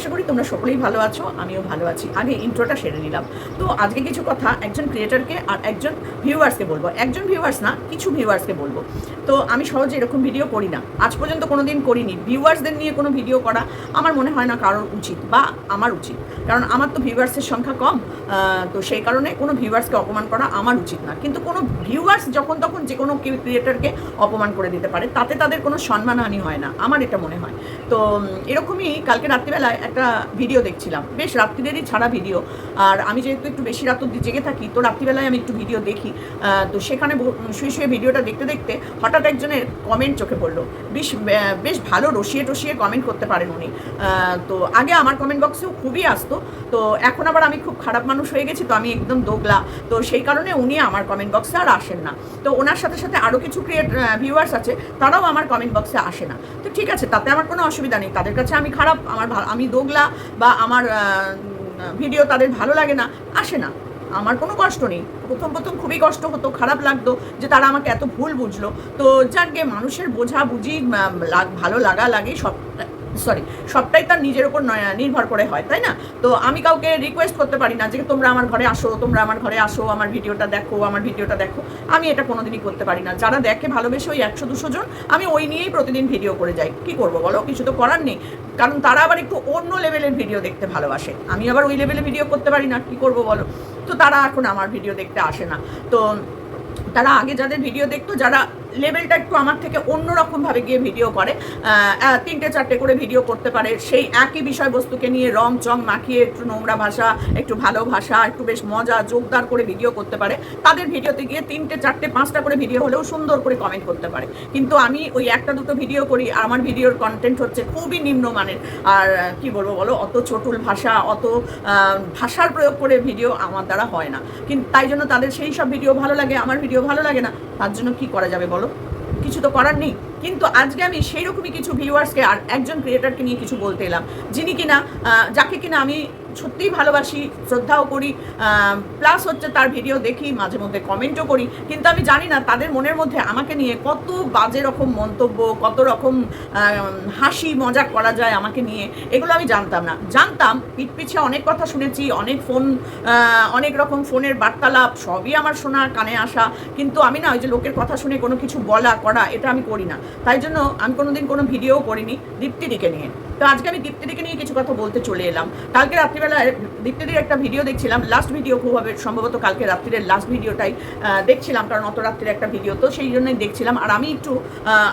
আশা করি তোমরা সকলেই ভালো আছো, আমিও ভালো আছি। আগে ইন্ট্রোটা সেরে নিলাম। তো আজকে কিছু কথা একজন ক্রিয়েটারকে আর একজন ভিউয়ার্সকে বলব। একজন ভিউয়ার্স না, কিছু ভিউয়ার্সকে বলব। তো আমি সহজে এরকম ভিডিও করি না। আজ পর্যন্ত কোনো দিন করিনি। ভিউয়ার্সদের নিয়ে কোনো ভিডিও করা আমার মনে হয় না কারোর উচিত বা আমার উচিত। কারণ আমার তো ভিউয়ার্সের সংখ্যা কম তো সেই কারণে কোনো ভিউয়ার্সকে অপমান করা আমার উচিত না। কিন্তু কোনো ভিউয়ার্স যখন তখন যে কোনো ক্রিয়েটারকে অপমান করে দিতে পারে, তাতে তাদের কোনো সম্মানহানি হয় না। আমার এটা মনে হয়। তো এরকমই কালকে রাত্রিবেলায় একটা ভিডিও দেখছিলাম। বেশ রাত্রিদেরই ছাড়া ভিডিও আর আমি যেহেতু একটু বেশি রাত অব্দি জেগে থাকি, তো রাত্রিবেলায় আমি একটু ভিডিও দেখি। তো সেখানে শুয়ে শুয়ে ভিডিওটা দেখতে দেখতে হঠাৎ একজনের কমেন্ট চোখে পড়ল। বেশ বেশ ভালো রসিয়ে টসিয়ে কমেন্ট করতে পারেন উনি। তো আগে আমার কমেন্ট বক্সেও খুবই আসতো। তো এখন আবার আমি খুব খারাপ মানুষ হয়ে গেছি, তো আমি একদম দোগলা। তো সেই কারণে উনি আমার কমেন্ট বক্সে আর আসেন না। তো ওনার সাথে সাথে আরও কিছু ক্রিয়েট ভিউয়ার্স আছে, তারাও আমার কমেন্ট বক্সে আসে না। তো ঠিক আছে, তাতে আমার কোনো অসুবিধা নেই। তাদের কাছে আমি খারাপ, আমার আমি দোগলা বা আমার ভিডিও তাদের ভালো লাগে না, আসে না। আমার কোনো কষ্ট নেই। প্রথম প্রথম খুবই কষ্ট হতো, খারাপ লাগতো যে তারা আমাকে এত ভুল বুঝলো। তো যাকে মানুষের বোঝা বুঝি ভালো লাগা লাগে সব সরি সবটাই তার নিজের উপর নির্ভর করে হয়, তাই না? তো আমি কাউকে রিকোয়েস্ট করতে পারি না যে তোমরা আমার ঘরে আসো, তোমরা আমার ঘরে আসো, আমার ভিডিওটা দেখো, আমার ভিডিওটা দেখো। আমি এটা কোনোদিনই করতে পারি না। যারা দেখে ভালোবেসে ওই একশো, দুশো জন, আমি ওই নিয়েই প্রতিদিন ভিডিও করে যাই। কি করব বলো? কিছু তো করার নেই। কারণ তারা আবার একটু অন্য লেভেলের ভিডিও দেখতে ভালোবাসে। আমি আবার ওই লেভেলে ভিডিও করতে পারি না, কি করব বলো? তো তারা এখন আমার ভিডিও দেখতে আসে না। তো তারা আগে যাদের ভিডিও দেখতো, যারা লেভেলটা একটু আমার থেকে অন্যরকমভাবে গিয়ে ভিডিও করে। তিনটে চারটে করে ভিডিও করতে পারে। সেই একই বিষয়বস্তুকে নিয়ে রং চং মাখিয়ে একটু নোংরা ভাষা, একটু ভালো ভাষা, একটু বেশ মজা, জোরদার করে ভিডিও করতে পারে। তাদের ভিডিওতে গিয়ে তিনটে, চারটে, পাঁচটা করে ভিডিও হলেও সুন্দর করে কমেন্ট করতে পারে। কিন্তু আমি ওই একটা দুটো ভিডিও করি আর আমার ভিডিওর কন্টেন্ট হচ্ছে খুবই নিম্নমানের। আর কি বলব বলো, অত চটুল ভাষা, অত ভাষার প্রয়োগ করে ভিডিও আমার দ্বারা হয় না। কিন্তু তাই জন্য তাদের সেই সব ভিডিও ভালো লাগে, আমার ভিডিও ভালো লাগে না। তার জন্য কি করা যাবে বলো? কিছু তো করার নেই। কিন্তু আজকে আমি সেই রকমই কিছু ভিউয়ার্সকে আর একজন ক্রিয়েটারকে নিয়ে কিছু বলতে এলাম। যিনি কিনা যাকে কিনা আমি সত্যিই ভালোবাসি, শ্রদ্ধাও করি প্লাস হচ্ছে তার ভিডিও দেখি, মাঝে মধ্যে কমেন্টও করি। কিন্তু আমি জানি না তাদের মনের মধ্যে আমাকে নিয়ে কত বাজে রকম মন্তব্য, কত রকম হাসি, মজা করা যায় আমাকে নিয়ে, এগুলো আমি জানতাম না। জানতাম, পিঠ পিছে অনেক কথা শুনেছি, অনেক ফোন অনেক রকম ফোনের বার্তালাপ, সবই আমার শোনা কানে আসা। কিন্তু আমি না ওই যে লোকের কথা শুনে কোনো কিছু বলা, করা, এটা আমি করি না। তাই জন্য আমি কোনোদিন কোনো ভিডিও করিনি, দীপ্তিদিকে নিয়ে। তো আজকে আমি দীপ্তিদিকে নিয়ে কিছু কথা বলতে চলে এলাম। কালকে রাত্রিবেলায় দীপ্তিদির একটা ভিডিও দেখছিলাম। লাস্ট ভিডিও খুব হবে, সম্ভবত কালকে রাত্রির লাস্ট ভিডিওটাই দেখছিলাম, কারণ অত রাত্রির একটা ভিডিও তো সেই জন্যই দেখছিলাম। আর আমি একটু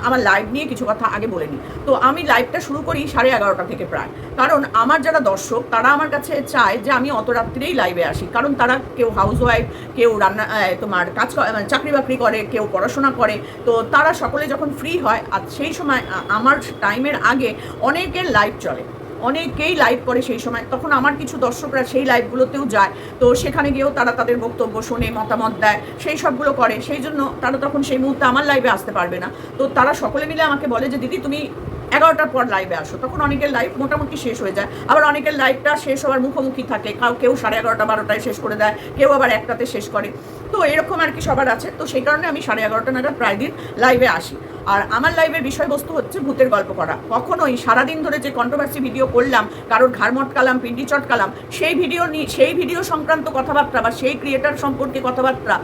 আমার লাইভ নিয়ে কিছু কথা আগে বলে নিই। তো আমি লাইভটা শুরু করি সাড়ে এগারোটা থেকে প্রায়। কারণ আমার যারা দর্শক, তারা আমার কাছে চায় যে আমি অত রাত্রিরেই লাইভে আসি। কারণ তারা কেউ হাউস ওয়াইফ কেউ রান্না তোমার কাজ মানে চাকরি বাকরি করে, কেউ পড়াশোনা করে, তো তারা সকলে যখন ফ্রি হয়, আর সেই সময় আমার টাইমের আগে অনেকের লাইভ চলে। অনেকেই লাইভ করে সেই সময়। তখন আমার কিছু দর্শকরা সেই লাইভগুলোতেও যায়। তো সেখানে গিয়েও তারা তাদের বক্তব্য শোনে, মতামত দেয়, সেই সবগুলো করে। সেই জন্য তারা তখন সেই মুহূর্তে আমার লাইভে আসতে পারবে না। তো তারা সকলে মিলে আমাকে বলে যে, দিদি, তুমি এগারোটার পর লাইভে আসো। তখন অনেকের লাইভ মোটামুটি শেষ হয়ে যায়। আবার অনেকের লাইভটা শেষ হওয়ার মুখোমুখি থাকে। কাউ কেউ সাড়ে এগারোটা, বারোটায় শেষ করে দেয়। কেউ আবার একটাতে শেষ করে। তো এরকম আর কি সবার আছে। তো সেই কারণে আমি সাড়ে এগারোটা নাগাদ প্রায় দিন লাইভে আসি। আর আমার লাইভের বিষয়বস্তু হচ্ছে ভূতের গল্প করা। কখনোই সারাদিন ধরে যে কন্ট্রোভার্সি ভিডিও করলাম, কারোর ঘাড় মটকালাম, পিন্ডি চটকালাম, সেই ভিডিও নিয়ে সেই ভিডিও সংক্রান্ত কথাবার্তা বা সেই ক্রিয়েটার সম্পর্কে কথাবার্তা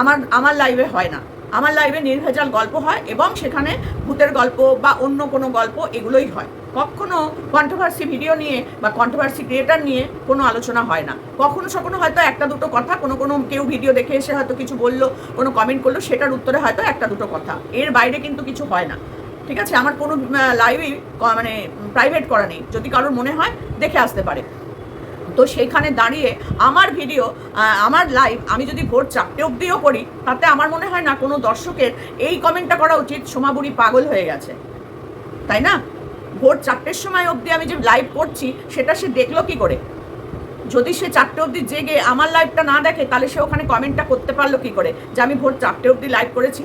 আমার আমার লাইভে হয় না। আমার লাইভে নির্ভেজাল গল্প হয় এবং সেখানে ভূতের গল্প বা অন্য কোনো গল্প এগুলোই হয়। কখনো কন্ট্রোভার্সি ভিডিও নিয়ে বা কন্ট্রোভার্সি ক্রিয়েটার নিয়ে কোনো আলোচনা হয় না। কখনো সখনো হয়তো একটা দুটো কথা, কোনো কোনো কেউ ভিডিও দেখে এসে হয়তো কিছু বলল, কোনো কমেন্ট করল, সেটার উত্তরে হয়তো একটা দুটো কথা। এর বাইরে কিন্তু কিছু হয় না। ঠিক আছে? আমার কোনো লাইভেই মানে প্রাইভেট করা নেই। যদি কারোর মনে হয়, দেখে আসতে পারে। তো সেইখানে দাঁড়িয়ে আমার ভিডিও আমার লাইভ আমি যদি ভোর চারটে অবধিও করি তাতে আমার মনে হয় না কোনো দর্শকের এই কমেন্টটা করা উচিত, সোমাবুড়ি পাগল হয়ে গেছে। তাই না? ভোর চারটের সময় অবধি আমি যে লাইভ করছি, সেটা সে দেখল কি করে? যদি সে চারটে অবধি জেগে আমার লাইভটা না দেখে, তাহলে সে ওখানে কমেন্টটা করতে পারল কি করে? যে আমি ভোর চারটে অবধি লাইভ করেছি।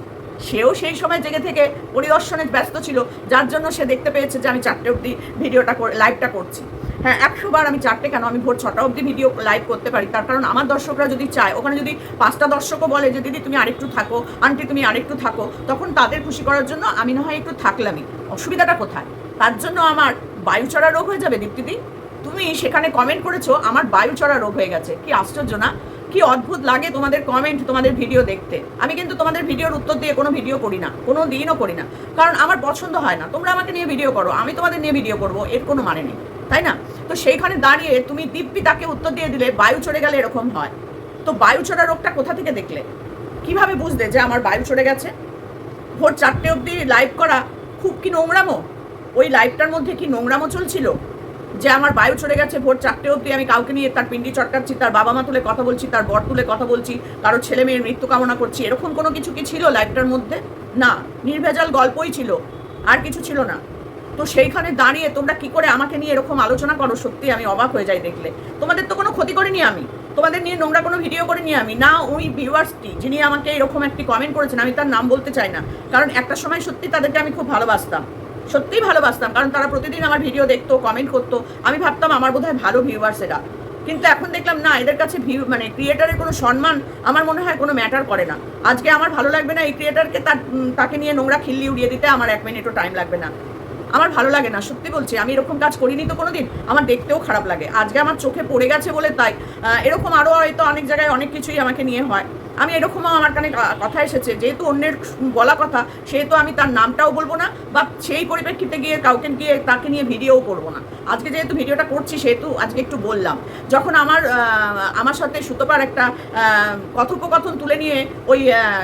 সেও সেই সময় জেগে থেকে পরিদর্শনে ব্যস্ত ছিল, যার জন্য সে দেখতে পেয়েছে যে আমি চারটে অবধি ভিডিওটা লাইভটা করছি। হ্যাঁ একশো বার আমি চারটে কেন? আমি ভোর ছটা অবধি ভিডিও লাইভ করতে পারি। তার কারণ আমার দর্শকরা যদি চায়, ওখানে যদি পাঁচটা দর্শকও বলে যে, দিদি, তুমি আরেকটু থাকো, আন্টি, তুমি আরেকটু থাকো, তখন তাদের খুশি করার জন্য আমি না হয় একটু থাকলামই। অসুবিধাটা কোথায়? তার জন্য আমার বায়ু চড়া রোগ হয়ে যাবে, দীপ্তিদি? তুমি সেখানে কমেন্ট করেছ, আমার বায়ু চড়া রোগ হয়ে গেছে। কি আশ্চর্য না? কি অদ্ভুত লাগে তোমাদের কমেন্ট তোমাদের ভিডিও দেখতে। আমি কিন্তু তোমাদের ভিডিওর উত্তর দিয়ে কোনো ভিডিও করি না, কোনো দিনও করি না। কারণ আমার পছন্দ হয় না। তোমরা আমাকে নিয়ে ভিডিও করো, আমি তোমাদের নিয়ে ভিডিও করব, এর কোনো মানে নেই। তাই না? তো সেইখানে দাঁড়িয়ে তুমি দিব্যি তাকে উত্তর দিয়ে দিলে, বায়ু চড়ে গেলে এরকম হয়। তো বায়ু চড়া রোগটা কোথা থেকে দেখলে? কীভাবে বুঝলে যে আমার বায়ু চড়ে গেছে? ভোর চারটে অবধি লাইভ করা খুব কি নোংরামো? ওই লাইভটার মধ্যে কি নোংরামো চলছিল? যে আমার বায়ু চড়ে গেছে, ভোর চারটে অবধি আমি কাউকে নিয়ে তার পিন্ডি চটকাচ্ছি, তার বাবা মা তুলে কথা বলছি, তার বর তুলে কথা বলছি কারও ছেলে মেয়ের মৃত্যু কামনা করছি, এরকম কোনো কিছু কি ছিল লাইভটার মধ্যে? না, নির্ভেজাল গল্পই ছিল, আর কিছু ছিল না। তো সেইখানে দাঁড়িয়ে তোমরা কি করে আমাকে নিয়ে এরকম আলোচনা করো? সত্যি আমি অবাক হয়ে যাই দেখলে। তোমাদের তো কোনো ক্ষতি করিনি আমি। তোমাদের নিয়ে নোংরা কোনো ভিডিও করিনি আমি। না ওই ভিউয়ার্সটি যিনি আমাকে এরকম একটি কমেন্ট করেছেন, আমি তার নাম বলতে চাই না। কারণ একটা সময় সত্যি তাদেরকে আমি খুব ভালোবাসতাম। সত্যিই ভালোবাসতাম, কারণ তারা প্রতিদিন আমার ভিডিও দেখতো কমেন্ট করতো। আমি ভাবতাম আমার বোধহয় ভালো ভিউয়ার্স এরা। কিন্তু এখন দেখলাম, না, এদের কাছে ভিউ মানে ক্রিয়েটারের কোনো সম্মান আমার মনে হয় কোনো ম্যাটার করে না। আজকে আমার ভালো লাগবে না এই ক্রিয়েটারকে তার তাকে নিয়ে নোংরা খিল্লি উড়িয়ে দিতে আমার এক মিনিটও টাইম লাগবে না। আমার ভালো লাগে না, সত্যি বলছি, আমি এরকম কাজ করিনি তো কোনোদিন, আমার দেখতেও খারাপ লাগে। আজকে আমার চোখে পড়ে গেছে বলে তাই এরকম আরও হয়তো অনেক জায়গায় অনেক কিছুই আমাকে নিয়ে হয়। আমি এরকমও আমার কানে কথা এসেছে, যেহেতু অন্যের বলা কথা, সেহেতু আমি তার নামটাও বলব না, বা সেই পরিপ্রেক্ষিতে গিয়ে কাউকে গিয়ে তাকে নিয়ে ভিডিওও করব না। আজকে যেহেতু ভিডিওটা করছি, সেহেতু আজকে একটু বললাম। যখন আমার আমার সাথে সুতোপার একটা কথোপকথন তুলে নিয়ে ওই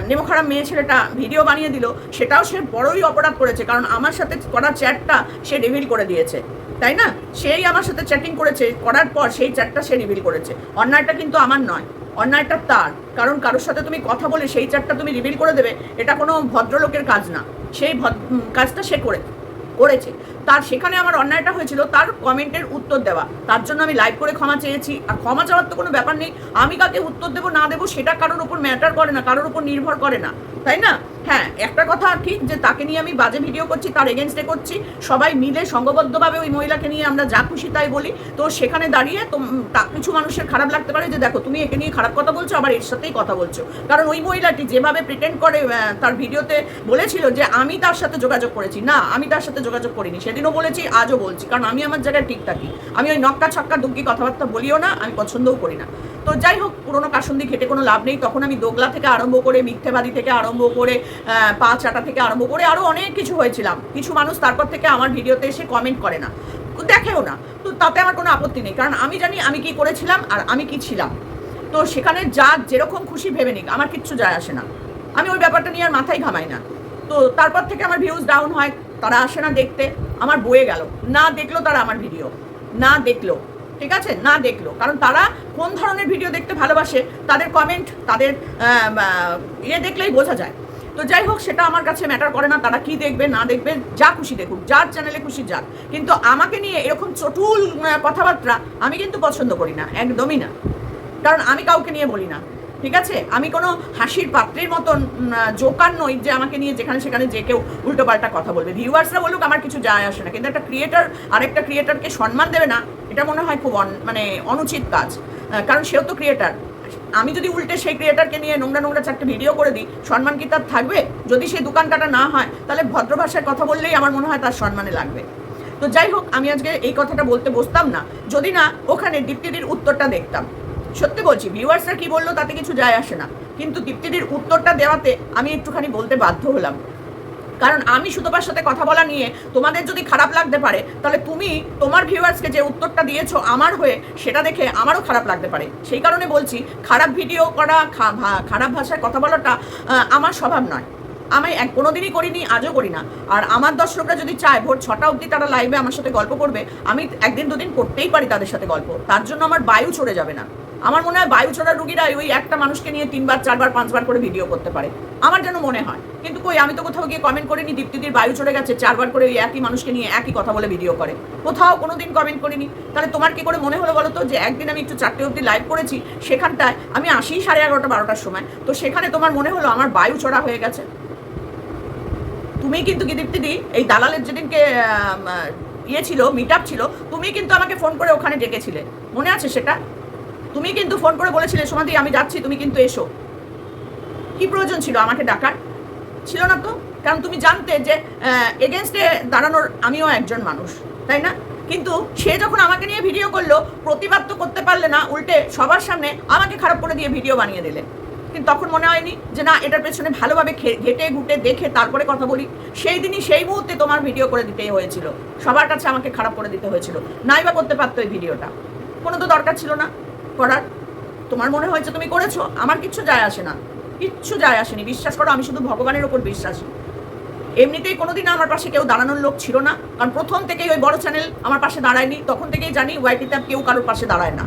নেমোখারাম মেয়ে ছেলেটা ভিডিও বানিয়ে দিল, সেটাও সে বড়ই অপরাধ করেছে, কারণ আমার সাথে করা চ্যাটটা সে রিভিল করে দিয়েছে। তাই না? সেই আমার সাথে চ্যাটিং করেছে, করার পর সেই চ্যাটটা সে রিভিল করেছে। অন্যায়টা কিন্তু আমার নয়। অন্যায়টা তার। কারণ কারোর সাথে তুমি কথা বলে সেই চারটা তুমি রিভিল করে দেবে, এটা কোনো ভদ্রলোকের কাজ না। সেই কাজটা সে করে করেছে। তার সেখানে আমার অন্যায়টা হয়েছিল, তার কমেন্টের উত্তর দেওয়া। তার জন্য আমি লাইভ করে ক্ষমা চেয়েছি। আর ক্ষমা চাওয়ার তো কোনো ব্যাপার নেই। আমি কাকে উত্তর দেবো না দেবো সেটা কারোর উপর ম্যাটার করে না, কারোর উপর নির্ভর করে না। তাই না? হ্যাঁ একটা কথা ঠিক যে তাকে নিয়ে আমি বাজে ভিডিও করছি, তার এগেনস্টে করছি। সবাই মিলে সংঘবদ্ধভাবে ওই মহিলাকে নিয়ে আমরা যা খুশি তাই বলি। তো সেখানে দাঁড়িয়ে তো কিছু মানুষের খারাপ লাগতে পারে যে, দেখো, তুমি একে নিয়ে খারাপ কথা বলছো, আবার এর সাথেই কথা বলছো। কারণ ওই মহিলাটি যেভাবে প্রিটেন্ড করে তার ভিডিওতে বলেছিল যে, আমি তার সাথে যোগাযোগ করেছি। না, আমি তার সাথে যোগাযোগ করিনি। সেদিনও বলেছি, আজও বলছি। কারণ আমি আমার জায়গায় ঠিক থাকি। আমি ওই নক্কা ছক্কা দুগ্গি কথাবার্তা বলিও না, আমি পছন্দও করি না। তো যাই হোক, পুরোনো কাসন্দি খেটে কোনো লাভ নেই। তখন আমি দোগলা থেকে আরম্ভ করে, মিথ্যেবাদী থেকে আরম্ভ করে পা চাটা থেকে আরম্ভ করে আরও অনেক কিছু হয়েছিলাম। কিছু মানুষ তারপর থেকে আমার ভিডিওতে এসে কমেন্ট করে না। দেখেও না। তো তাতে আমার কোনো আপত্তি নেই। কারণ আমি জানি আমি কি করেছিলাম আর আমি কি ছিলাম। তো সেখানে যা যেরকম খুশি ভেবে নিক, আমার কিচ্ছু যায় আসে না। আমি ওই ব্যাপারটা নিয়ে আর মাথায় ঘামাই না। তো তারপর থেকে আমার ভিউজ ডাউন হয়, তারা আসে না দেখতে। আমার বয়ে গেল। না দেখল তারা আমার ভিডিও না দেখল। ঠিক আছে? না দেখল। কারণ তারা কোন ধরনের ভিডিও দেখতে ভালোবাসে, তাদের কমেন্ট তাদের ইয়ে দেখলেই বোঝা যায়। তো যাই হোক, সেটা আমার কাছে ম্যাটার করে না, তারা কি দেখবে, না দেখবে, যা খুশি দেখুক, যার চ্যানেলে খুশি যাক। কিন্তু আমাকে নিয়ে এরকম চটুল কথাবার্তা আমি কিন্তু পছন্দ করি না, একদমই না। কারণ আমি কাউকে নিয়ে বলি না, ঠিক আছে? আমি কোনো হাসির পাত্রের মতন জোকার নই যে আমাকে নিয়ে যেখানে সেখানে যে কেউ উল্টোপাল্টা কথা বলবে। ভিউয়ার্সরা বলুক, আমার কিছু যায় আসে না। কিন্তু একটা ক্রিয়েটার আরেকটা ক্রিয়েটারকে সম্মান দেবে না, এটা মনে হয় খুব মানে অনুচিত কাজ। কারণ সেও তো ক্রিয়েটার আমি যদি উল্টে সেই ক্রিয়েটারকে নিয়ে নোংরা নোংরা চারটে ভিডিও করে দিই, সম্মান কি তার থাকবে? যদি সেই দোকান কাটা না হয়, তাহলে ভদ্র ভাষায় কথা বললেই আমার মনে হয় তার সম্মানে লাগবে। তো যাই হোক, আমি আজকে এই কথাটা বলতে বসতাম না। যদি না, ওখানে দীপ্তিদির উত্তরটা দেখতাম। সত্যি বলছি ভিউয়ার্সরা কি বলল তাতে কিছু যায় আসে না। কিন্তু দীপ্তিদির উত্তরটা দেওয়াতে আমি একটুখানি বলতে বাধ্য হলাম। কারণ আমি সুতপার সাথে কথা বলা নিয়ে তোমাদের যদি খারাপ লাগতে পারে, তাহলে তুমি তোমার ভিউয়ার্সকে যে উত্তরটা দিয়েছ আমার হয়ে, সেটা দেখে আমারও খারাপ লাগতে পারে। সেই কারণে বলছি, খারাপ ভিডিও করা খারাপ ভাষায় কথা বলাটা আমার স্বভাব নয়। আমি এক, কোনোদিনই করিনি, আজও করি না। আর আমার দর্শকরা যদি চায়, ভোর ছটা অবধি তারা লাইভে আমার সাথে গল্প করবে, আমি একদিন দুদিন করতেই পারি তাদের সাথে গল্প। তার জন্য আমার বায়ু চড়ে যাবে না। আমার মনে হয় বায়ু চড়ার রুগীরা ওই একটা মানুষকে নিয়ে তিনবার, চারবার, পাঁচবার করে ভিডিও করতে পারে। আমার যেন মনে হয়। কিন্তু কই, আমি তো কোথাও গিয়ে কমেন্ট করিনি দীপ্তিদির বায়ু চড়ে গেছে, চারবার করে ওই একই মানুষকে নিয়ে একই কথা বলে ভিডিও করে। কোথাও কোনো দিন কমেন্ট করিনি। তাহলে তোমার কি করে মনে হলো বলো তো, যে একদিন আমি একটু চারটে অবধি লাইভ করেছি, সেখানটায় আমি আসি সাড়ে এগারোটা, বারোটার সময়। তো সেখানে তোমার মনে হলো আমার বায়ু চড়া হয়ে গেছে? তুমি কিন্তু কি দীপ্তিদি এই দালালের যেদিনকে ইয়ে ছিল মিট ছিল, তুমি কিন্তু আমাকে ফোন করে ওখানে ডেকেছিলে। মনে আছে সেটা? তুমি কিন্তু ফোন করে বলেছিলে, সোমাদি, আমি যাচ্ছি, তুমি কিন্তু এসো। কি প্রয়োজন ছিল আমাকে ডাকার? ছিল না তো, কারণ তুমি জানতে যে এগেনস্টে দাঁড়ানোর আমিও একজন মানুষ, তাই না? কিন্তু সে যখন আমাকে নিয়ে ভিডিও করল, প্রতিবাদ তো করতে পারলে না, উল্টে সবার সামনে আমাকে খারাপ করে দিয়ে ভিডিও বানিয়ে দিলে। কিন্তু তখন মনে হয়নি যে, না, এটার পেছনে ভালোভাবে ঘেটে ঘুটে দেখে তারপরে কথা বলি। সেই দিনই, সেই মুহূর্তে তোমার ভিডিও করে দিতেই হয়েছিল। সবার কাছে আমাকে খারাপ করে দিতে হয়েছিল। নাই বা করতে পারতো এই ভিডিওটা। কোনো তো দরকার ছিল না। করার। তোমার মনে হয়েছে তুমি করেছ? আমার কিচ্ছু যায় আসে না। কিচ্ছু যায় আসেনি। বিশ্বাস করো, আমি শুধু ভগবানের ওপর বিশ্বাসী। এমনিতেই কোনোদিন আমার পাশে কেউ দাঁড়ানোর লোক ছিল না। কারণ প্রথম থেকেই ওই বড় চ্যানেল আমার পাশে দাঁড়ায়নি। তখন থেকেই জানি ওয়াইটিতে কেউ কারোর পাশে দাঁড়ায় না।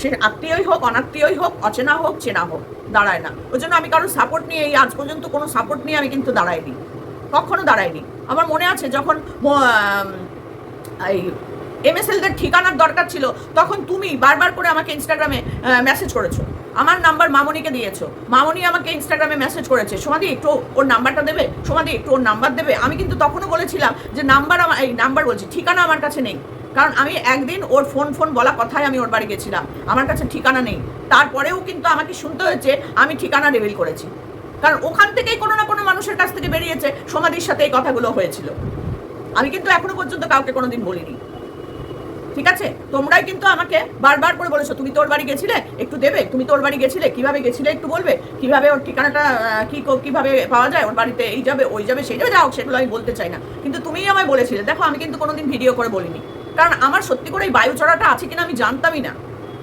সে আত্মীয়ই হোক, অনাত্মীয়ই হোক, অচেনা হোক, চেনা হোক, দাঁড়ায় না। ওই জন্য আমি কারোর সাপোর্ট নিয়ে এই আজ পর্যন্ত কোনো সাপোর্ট নিয়ে আমি কিন্তু দাঁড়াইনি। কখনো দাঁড়াইনি। আমার মনে আছে যখন এই এমএসএলদের ঠিকানার দরকার ছিল, তখন তুমি বারবার করে আমাকে ইনস্টাগ্রামে মেসেজ করেছ। আমার নাম্বার মামনিকে দিয়েছ। মামনি আমাকে ইনস্টাগ্রামে মেসেজ করেছে, সোমাদি, একটু ওর নাম্বারটা দেবে? সোমাদি, একটু ওর নাম্বার দেবে? আমি কিন্তু তখনও বলেছিলাম যে নাম্বার আমার, এই নাম্বার বলছি, ঠিকানা আমার কাছে নেই। কারণ আমি একদিন ওর ফোন ফোন বলা কথাই আমি ওর বাড়ি গেছিলাম। আমার কাছে ঠিকানা নেই। তারপরেও কিন্তু আমাকে শুনতে হয়েছে, আমি ঠিকানা রিভিল করেছি। কারণ ওখান থেকেই কোনো না কোনো মানুষের কাছ থেকে বেরিয়েছে সমাধির সাথে এই কথাগুলো হয়েছিল। আমি কিন্তু এখনও পর্যন্ত কাউকে কোনোদিন বলিনি। ঠিক আছে? তোমরাই কিন্তু আমাকে বারবার করে বলেছ, তুমি তোর বাড়ি গেছিলে? একটু দেবে? তুমি তোর বাড়ি গেছিলে? কীভাবে গেছিলে? একটু বলবে? কীভাবে ওর ঠিকানাটা কি কীভাবে পাওয়া যায়? ওর বাড়িতে এই যাবে, ওই যাবে, সেই যাবে যাও সেগুলো আমি বলতে চাই না। কিন্তু তুমিই আমায় বলেছিলে, দেখো, আমি কিন্তু কোনোদিন ভিডিও করে বলিনি। কারণ আমার সত্যি করে এই বায়ু চড়াটা আছে কিনা আমি জানতামই না।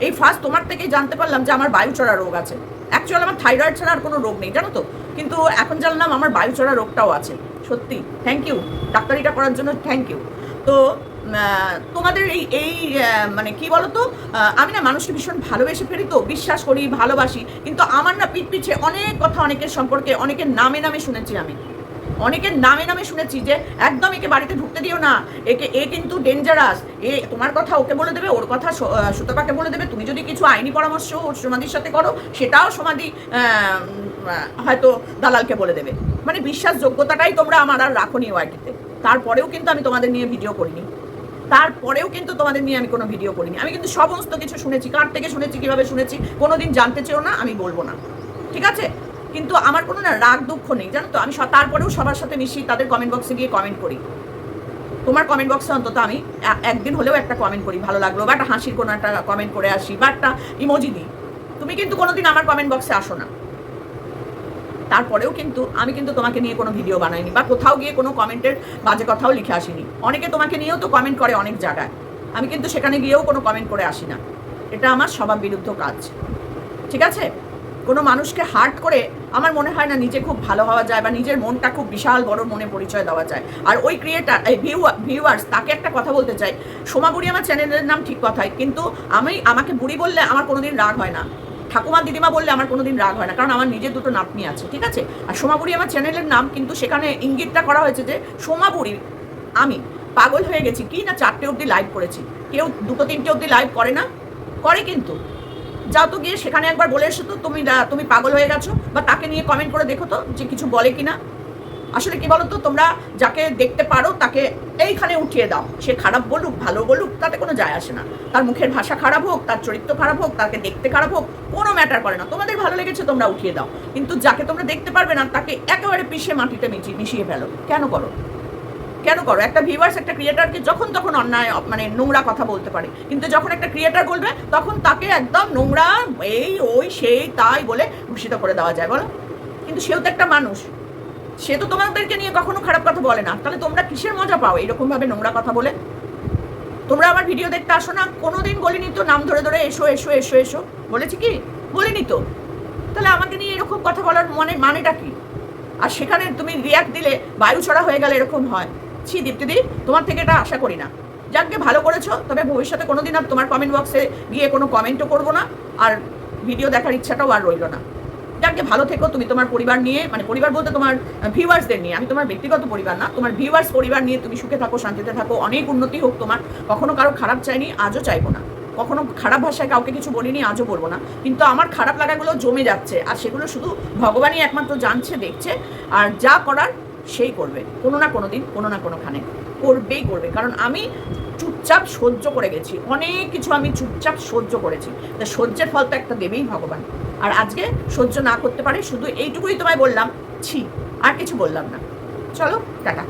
এই ফার্স্ট তোমার থেকেই জানতে পারলাম যে আমার বায়ু চড়া রোগ আছে। অ্যাকচুয়ালি আমার থাইরয়েড ছাড়া আর কোনো রোগ নেই, জানো তো? কিন্তু এখন জানলাম আমার বায়ু চড়া রোগটাও আছে। সত্যি থ্যাংক ইউ ডাক্তারিটা করার জন্য থ্যাংক ইউ তো তোমাদের এই এই মানে কি বলতো? আমি না মানুষকে ভীষণ ভালোবেসে ফেলি তো, বিশ্বাস করি, ভালোবাসি। কিন্তু আমার না পিঠ পিছে অনেক কথা অনেকের সম্পর্কে, অনেকের নামে নামে শুনেছি আমি। অনেকের নামে নামে শুনেছি যে, একদম একে বাড়িতে ঢুকতে দিও না। একে, এ কিন্তু ডেঞ্জারাস এ, তোমার কথা ওকে বলে দেবে, ওর কথা সুতপাকে বলে দেবে। তুমি যদি কিছু আইনি পরামর্শ ওর সমাধির সাথে করো, সেটাও সমাধি হয়তো দালালকে বলে দেবে। মানে বিশ্বাসযোগ্যতাটাই তোমরা আমার আর রাখো নি ওয়াইটিতে। তারপরেও কিন্তু আমি তোমাদের নিয়ে ভিডিও করিনি। তারপরেও কিন্তু তোমাদের নিয়ে আমি কোনো ভিডিও করিনি। আমি কিন্তু সমস্ত কিছু শুনেছি, কার থেকে শুনেছি, কীভাবে শুনেছি, কোনোদিন জানতে চেও না, আমি বলব না। ঠিক আছে? কিন্তু আমার কোনো না রাগ দুঃখ নেই, জানো তো? আমি তারপরেও সবার সাথে মিশি, তাদের কমেন্ট বক্সে গিয়ে কমেন্ট করি। তোমার কমেন্ট বক্সে অন্তত আমি একদিন হলেও একটা কমেন্ট করি, ভালো লাগল বা একটা হাসির কোনো একটা কমেন্ট করে আসি, বা একটা ইমোজি দিই। তুমি কিন্তু কোনোদিন আমার কমেন্ট বক্সে আসো না। তারপরেও কিন্তু আমি কিন্তু তোমাকে নিয়ে কোনো ভিডিও বানাইনি বা কোথাও গিয়ে কোনো কমেন্টের বাজে কথাও লিখে আসিনি। অনেকে তোমাকে নিয়েও তো কমেন্ট করে অনেক জায়গায়। আমি কিন্তু সেখানে গিয়েও কোনো কমেন্ট করে আসি না। এটা আমার সবার বিরুদ্ধ কাজ। ঠিক আছে? কোনো মানুষকে হার্ট করে আমার মনে হয় না নিজে খুব ভালো হওয়া যায় বা নিজের মনটা খুব বিশাল বড় মনে পরিচয় দেওয়া যায়। আর ওই ক্রিয়েটার এই ভিউয়ার্স তাকে একটা কথা বলতে চাই। সোমা বুড়ি আমার চ্যানেলের নাম ঠিক কথাই। কিন্তু আমি, আমাকে বুড়ি বললে আমার কোনোদিন রাগ হয় না। ঠাকুমা দিদিমা বললে আমার কোনোদিন রাগ হয় না, কারণ আমার নিজের দুটো নাতনি আছে, ঠিক আছে? আর সোমাপুরি আমার চ্যানেলের নাম, কিন্তু সেখানে ইঙ্গিতটা করা হয়েছে যে সোমাপুরি আমি পাগল হয়ে গেছি, কি না চারটে অবধি লাইভ করেছি? কেউ দুটো তিনটে অবধি লাইভ করে না? করে কিন্তু। যা তো গিয়ে সেখানে একবার বলে এসো তো, তুমি তুমি পাগল হয়ে গেছো, বা তাকে নিয়ে কমেন্ট করে দেখো তো যে কিছু বলে কিনা। আসলে কি বলো তো তোমরা যাকে দেখতে পারো তাকে এইখানে উঠিয়ে দাও। সে খারাপ বলুক, ভালো বলুক, তাতে কোনো যায় আসে না। তার মুখের ভাষা খারাপ হোক, তার চরিত্র খারাপ হোক, তাকে দেখতে খারাপ হোক, কোনো ম্যাটার করে না। তোমাদের ভালো লেগেছে তোমরা উঠিয়ে দাও। কিন্তু যাকে তোমরা দেখতে পারবে না, তাকে একেবারে পিষে মাটিতে মিশিয়ে মিশিয়ে ফেলো। কেন করো? কেন করো? একটা ভিউয়ার্স একটা ক্রিয়েটারকে যখন তখন অন্যায় মানে নোংরা কথা বলতে পারে। কিন্তু যখন একটা ক্রিয়েটার বলবে, তখন তাকে একদম নোংরা, এই, ওই, সেই, তাই বলে ঘোষিত করে দেওয়া যায়, বলো? কিন্তু সেও তো একটা মানুষ। সে তো তোমাদেরকে নিয়ে কখনো খারাপ কথা বলে না। তাহলে তোমরা কিসের মজা পাও এরকম ভাবে নোংরা কথা বলে? তোমরা আমার ভিডিও দেখতে আসো না, কোনোদিন বলিনি তো, নাম ধরে ধরে এসো এসো এসো এসো। বলেছি কি? বলিনি তো। তাহলে আমাকে নিয়ে এরকম কথা বলার মানে মানেটা কি? আর সেখানে তুমি রিয়াক্ট দিলে, বায়ু ছড়া হয়ে গেলে এরকম হয়। ছি দীপ্তিদি, তোমার থেকে এটা আশা করি না। যাকে ভালো করেছ, তবে ভবিষ্যতে কোনোদিন আর তোমার কমেন্ট বক্সে গিয়ে কোনো কমেন্টও করব না। আর ভিডিও দেখার ইচ্ছাটাও আর রইল না। যাকে ভালো থেকো, তুমি তোমার পরিবার নিয়ে মানে পরিবার বলতে তোমার ভিউয়ার্সদের নিয়ে। আমি তোমার ব্যক্তিগত পরিবার না, তোমার ভিউয়ার্স পরিবার নিয়ে তুমি সুখে থাকো, শান্তিতে থাকো, অনেক উন্নতি হোক তোমার। কখনো কারও খারাপ চাইনি, আজও চাইব না। কখনো খারাপ ভাষায় কাউকে কিছু বলিনি, আজও বলব না। কিন্তু আমার খারাপ লাগাগুলো জমে যাচ্ছে, আর সেগুলো শুধু ভগবানই একমাত্র জানছে, দেখছে, আর যা করার সেই করবে। কোনো না কোনো দিন, কোনো না কোনোখানে করবেই করবে। কারণ আমি চুপচাপ সহ্য করে গেছি, অনেক কিছু আমি চুপচাপ সহ্য করেছি। তা সহ্যের ফল তো একটা দেবেই ভগবান। আর আজকে সহ্য না করতে পারে, শুধু এইটুকুই তোমায় বললাম, ছি, আর কিছু বললাম না। চলো, টাটা।